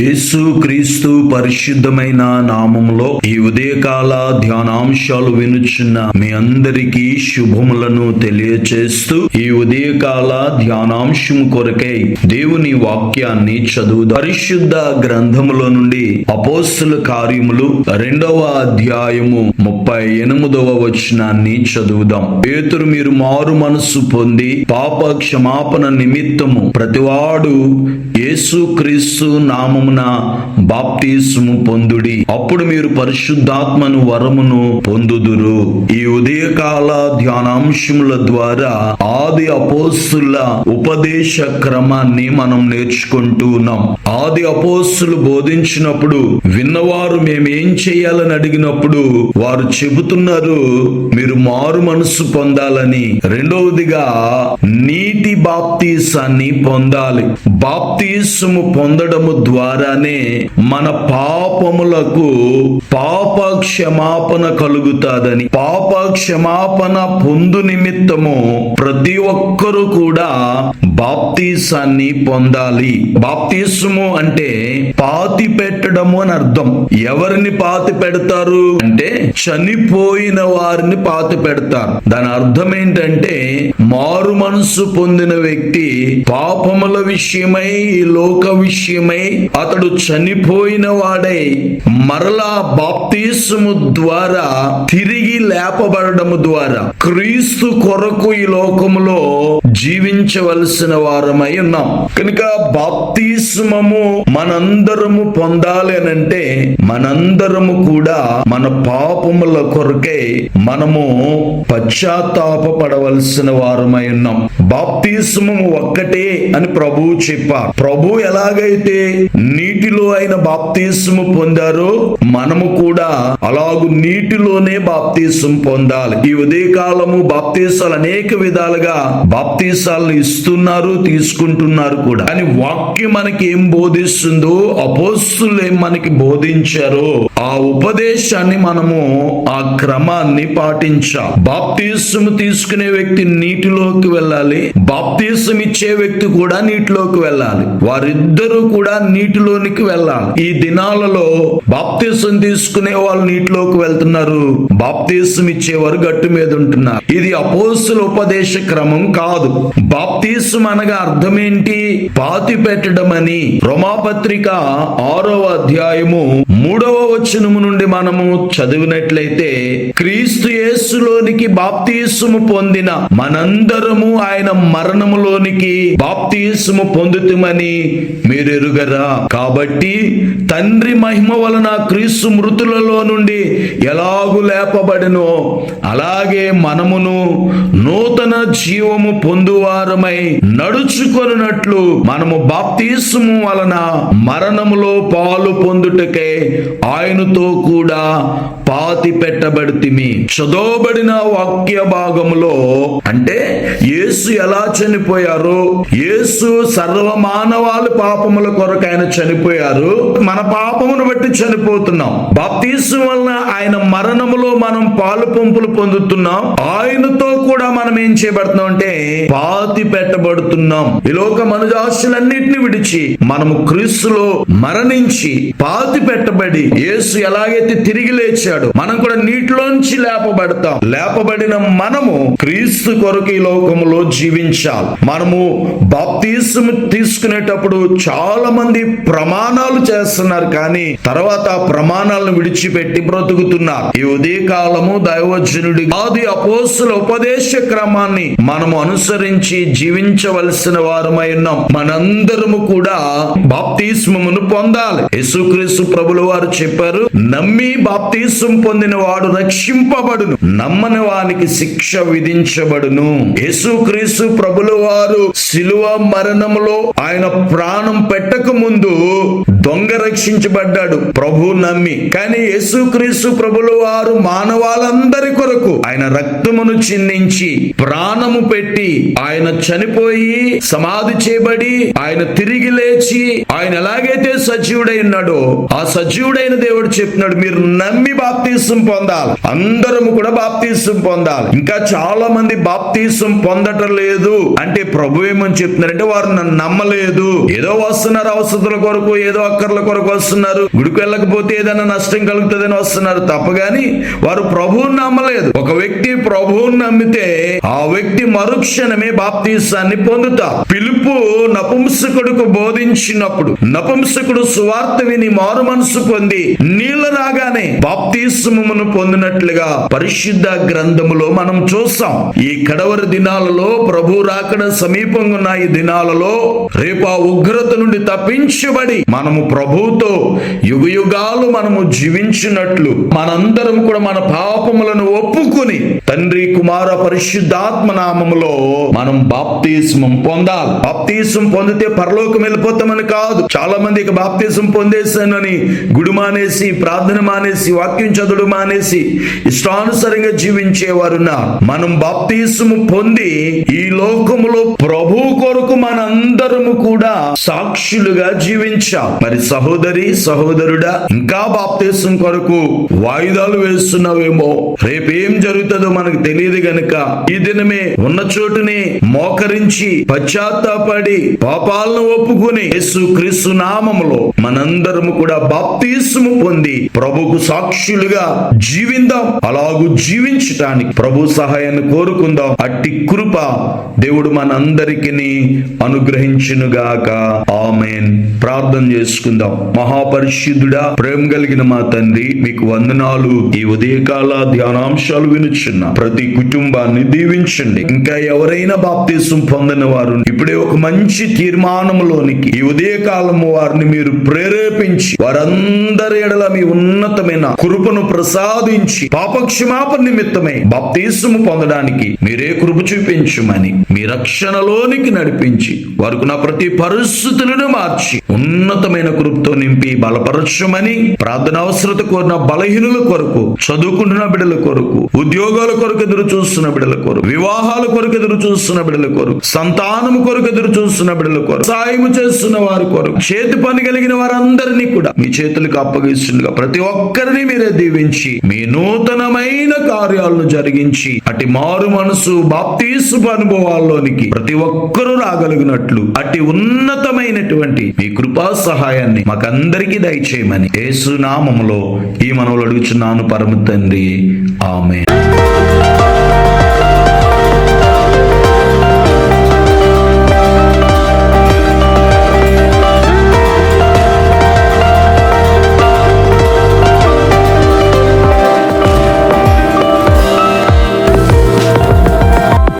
యేసు క్రీస్తు పరిశుద్ధమైన నామంలో ఈ ఉదయకాల ధ్యానాంశాలు వినుచున్న మీ అందరికీ శుభములను తెలియచేస్తూ ఈ ఉదయకాల ధ్యానాంశం కొరకై దేవుని వాక్యాన్ని చదువు పరిశుద్ధ గ్రంథములో నుండి అపోస్తుల కార్యములు రెండవ అధ్యాయము ముప్పై ఎనిమిదవ వచనాన్ని చదువుదాం. పేతురు మీరు మారు మనస్సు పొంది పాప క్షమాపణ నిమిత్తము ప్రతివాడు యేసు క్రీస్తు నామమున బాప్తిస్ము పొందుడి. అప్పుడు మీరు పరిశుద్ధాత్మను వరమును పొందుదురు. ఈ ఉదయకాల ధ్యానాంశముల ద్వారా ఆది అపోస్తుల ఉపదేశ క్రమాన్ని మనం నేర్చుకుంటూ ఉన్నాం. ఆది అపోస్తులు బోధించినప్పుడు విన్నవారు మేమేం చేయాలని అడిగినప్పుడు వారు చెబుతున్నారు మీరు మారు మనసు పొందాలని. రెండవదిగా నీటి బాప్తీసాన్ని పొందాలి. బాప్తీసము పొందడము ద్వారానే మన పాపములకు పాప క్షమాపణ కలుగుతాదని. పాప క్షమాపణ పొందు నిమిత్తము ప్రతి ఒక్కరూ కూడా బాప్తీసాన్ని పొందాలి. బాప్తీసము అంటే పాతి పెట్టడము అని అర్థం. ఎవరిని పాతి పెడతారు? అంటే చనిపోయిన వారిని పాతి పెడతారు. దాని అర్థం ఏంటంటే మారు మనసు పొందిన వ్యక్తి పాపముల విషయమై లోక విషయమై అతడు చనిపోయిన వాడై మరలా బాప్తీసము ద్వారా తిరిగి లేపబడము ద్వారా క్రీస్తు కొరకు ఈ లోకములో జీవించవలసిన వారమై ఉన్నాం. కనుక బాప్తిస్మము మనందరము పొందాలి అని అంటే మనందరము కూడా మన పాపముల కొరకై మనము పశ్చాత్తాప పడవలసిన వారమై ఉన్నాం. బాప్తిస్మము ఒక్కటే అని ప్రభువు చెప్పారు. ప్రభు ఎలాగైతే నీటిలో అయిన బాప్తీసము పొందారో మనము కూడా అలాగు నీటిలోనే బాప్తీసం పొందాలి. ఈ ఉదయకాలము బాప్తీసాలు అనేక విధాలుగా బాప్తీసాలను ఇస్తున్నారు తీసుకుంటున్నారు కూడా. కానీ వాక్యం మనకి ఏం బోధిస్తుందో అపోస్తులు ఏం మనకి బోధించారో ఆ ఉపదేశాన్ని మనము ఆ క్రమాన్ని పాటించాలి బాప్తీసం తీసుకునే వ్యక్తి నీటిలోకి వెళ్ళాలి. బాప్తీసం ఇచ్చే వ్యక్తి కూడా నీటిలోకి వెళ్ళాలి. వారిద్దరూ కూడా నీటిలోనికి వెళ్ళాలి. ఈ దినాలలో బాప్తీసం తీసుకునే వాళ్ళు నీటిలోకి వెళ్తున్నారు. బాప్తీసం ఇచ్చేవారు గట్టు మీద ఉంటున్నారు. ఇది అపోసుల ఉపదేశ క్రమం కాదు. బాప్తీసం అనగా అర్థం ఏంటి పాతి పెట్టడం అని రోమాపత్రిక ఆరవ అధ్యాయము మూడవ వచనము నుండి మనము చదివినట్లయితే క్రీస్తు యేసులోనికి బాప్తీసుము పొందిన మనందరము ఆయన మరణములోనికి బాప్తీసుము పొందుతుమని మీరు ఎరుగరా కాబట్టి తండ్రి మహిమ వలన క్రీస్తు మృతులలో నుండి ఎలాగు లేపబడినో అలాగే మనమును నూతన జీవము పొందువారమై నడుచుకొనున్నట్లు మనము బాప్తీసుము వలన మరణములో పాలు పొందుటకే ఆయన ఆయనతో కూడా పాతి పెట్టబడితిమి. చదవబడిన వాక్య భాగములో అంటే యేసు ఎలా చనిపోయారు? యేసు సర్వ మానవాళి పాపముల కొరకు ఆయన చనిపోయారు. మన పాపమును బట్టి చనిపోతున్నాం. బాప్తీసం వలన ఆయన మరణములో మనం పాలు పంపులు పొందుతున్నాం. ఆయనతో కూడా మనం ఏం చేయబడుతున్నాం అంటే పాతి పెట్టబడుతున్నాం. ఈ లోక మనుజాశలన్నిటిని విడిచి మనము క్రీస్తులో మరణించి పాతి పెట్టబడి యేసు ఎలాగైతే తిరిగి లేచాడు మనం కూడా నీటిలోంచి లేపబడతాం. లేపబడిన మనము క్రీస్తు కొరకు ఈ లోకములో జీవించాలి. మనము బాప్తీసం తీసుకునేటప్పుడు చాలా మంది ప్రమాణాలు చేస్తున్నారు కానీ తర్వాత ప్రమాణాలను విడిచిపెట్టి బ్రతుకుతున్నారు. ఈ ఉదయకాలము దైవజనుడి ఆది అపోసుల ఉపదేశ క్రమాన్ని మనము అనుసరించి జీవించవలసిన వారమై ఉన్నాం. మనందరము కూడా బాప్తిస్మమును పొందాలి. యేసుక్రీస్తు ప్రభుల వారు చెప్పారు నమ్మి బాప్తీసం పొందిన వాడు రక్షింపబడును. నమ్మని వానికి శిక్ష విధించబడును. యేసుక్రీస్తు ప్రభుల వారు శిలువ మరణములో ఆయన ప్రాణం పెట్టక ముందు దొంగ రక్షించబడ్డాడు. ప్రభు నమ్మి. కానీ యేసుక్రీస్తు ప్రభులు వారు మానవాళందరి కొరకు ఆయన రక్తమును చిందించి ప్రాణము పెట్టి ఆయన చనిపోయి సమాధి చేయబడి ఆయన తిరిగి లేచి ఆయన ఎలాగైతే సజీవుడై ఉన్నాడో ఆ సజీవుడైన దేవుడు చెప్తున్నాడు మీరు నమ్మి బాప్తీసం పొందాలి. అందరము కూడా బాప్తీసం పొందాలి. ఇంకా చాలా మంది బాప్తీసం పొందటం లేదు. అంటే ప్రభు ఏమని చెప్తున్నారంటే వారు నన్ను నమ్మలేదు. ఏదో వస్తున్నారు అవసరాల కొరకు ఏదో అక్కర్ల కొరకు వస్తున్నారు. గుడికి వెళ్ళకపోతే ఏదైనా నష్టం కలుగుతుందని వస్తున్నారు. తప్ప గాని వారు ప్రభువుని నమ్మలేదు. ఒక వ్యక్తి ప్రభువుని నమ్మితే ఆ వ్యక్తి మరుక్షణమే బాప్తీసాన్ని పొందుతా. పిలుపు నపుంసకుడుకు బోధించినప్పుడు నపుంసకుడు సువార్త విని మారు మనసు పొంది నీళ్ళు రాగానే బాప్తీసమును పొందినట్లుగా పరిశుద్ధ గ్రంథములో మనం చూస్తాం. ఈ కడవరి దినాలలో ప్రభు రాకడ సమీపంగా ఉన్న ఈ దినాలలో రేపు ఆ ఉగ్రత నుండి తప్పించబడి మనము ప్రభువుతో యుగ మనము జీవించినట్లు మనందరం కూడా మన పాపములను ఒప్పుకుని తండ్రి కుమార పరిశుద్ధాత్మ నామములో మనం బాప్తిస్మం పొందాలి. బాప్తీసం పొందితే పరలోకం వెళ్ళిపోతామని కాదు. చాలా మంది బాప్తీసం పొందేశానని గుడి మానేసి ప్రార్థన మానేసి వాక్యం చదువు మానేసి ఇష్టానుసారంగా జీవించేవారు మనం బాప్తీసము పొంది ఈ లోకములో ప్రభు కొరకు మనందరము కూడా సాక్షులుగా జీవించాం. మరి సహోదరి సహోదరుడా ఇంకా బాప్తీసం కొరకు వాయిదాలు వేస్తున్నావేమో. రేపేం జరుగుతుందో మనకు తెలియదు గనుక ఈ దినమే ఉన్న చోటునే మోకరించి పశ్చాత్తాపడి పాపాలను ఒప్పుకుని యేసు క్రీస్తు నామములో మనందరము కూడా బాప్తీసము పొంది ప్రభుకు సాక్షులుగా జీవిందాం. అలాగూ జీవించటానికి ప్రభు సహాయాన్ని కోరుకుందాం. అట్టి కృప దేవుడు మనందరికి అనుగ్రహించునుగాక. ఆమెన్. ప్రార్థన చేసుకుందాం మహాపరిశుద్ధుడా ప్రేమ కలిగిన మా తండ్రి మీకు వందనాలు. ఈ ఉదయకాల ధ్యానాంశాలు వినుచున్న ప్రతి కుటుంబాన్ని దీవించండి. ఇంకా ఎవరైనా బాప్తీసం పొందిన వారు ఇప్పుడే ఒక మంచి తీర్మానంలోనికి ఈ ఉదయకాలము వారిని మీరు ప్రేరేపించి వారందరి ఎడల మీ ఉన్నతమైన కృపను ప్రసాదించి పాపక్షమాపణ నిమిత్తమై బాప్తీసము పొందడానికి మీరే కృప చూపించమని మీ రక్షణలోనికి నడిపించి వారికి నా ప్రతి పరిస్థితులను మార్చి ఉన్నతమైన కృపతో నింపి బలపరచమని ప్రార్థన అవసరత కోరిన బలహీనుల కొరకు చదువుకుంటున్న బిడ్డల కొరకు ఉద్యోగాల కొరకు ఎదురు చూస్తున్న బిడ్డల కొరకు వివాహాల కొరకు ఎదురు చూస్తున్న బిడ్డల కొరకు సంతానం కొరకు ఎదురు చూస్తున్న బిడ్డల కొరకు సాయం చేస్తున్న వారి కొరకు చేతి పని కలిగిన వారందరినీ కూడా మీ చేతులకు అప్పగిస్తుండగా ప్రతి ఒక్కరిని మీరే దీవించి మీ నూతనమైన కార్యాలను జరిగించి అటు మారు మనసు బాప్తీసు అనుభవాల్లోనికి ప్రతి ఒక్కరూ రాగలిగినట్లు అటు ఉన్నతమైనటువంటి మీ కృపా సహాయాన్ని మాకందరికీ దయచేయమని యేసునామములో ఈ మనవులు అడుగుచున్నాను పరమ తండ్రి. ఆమె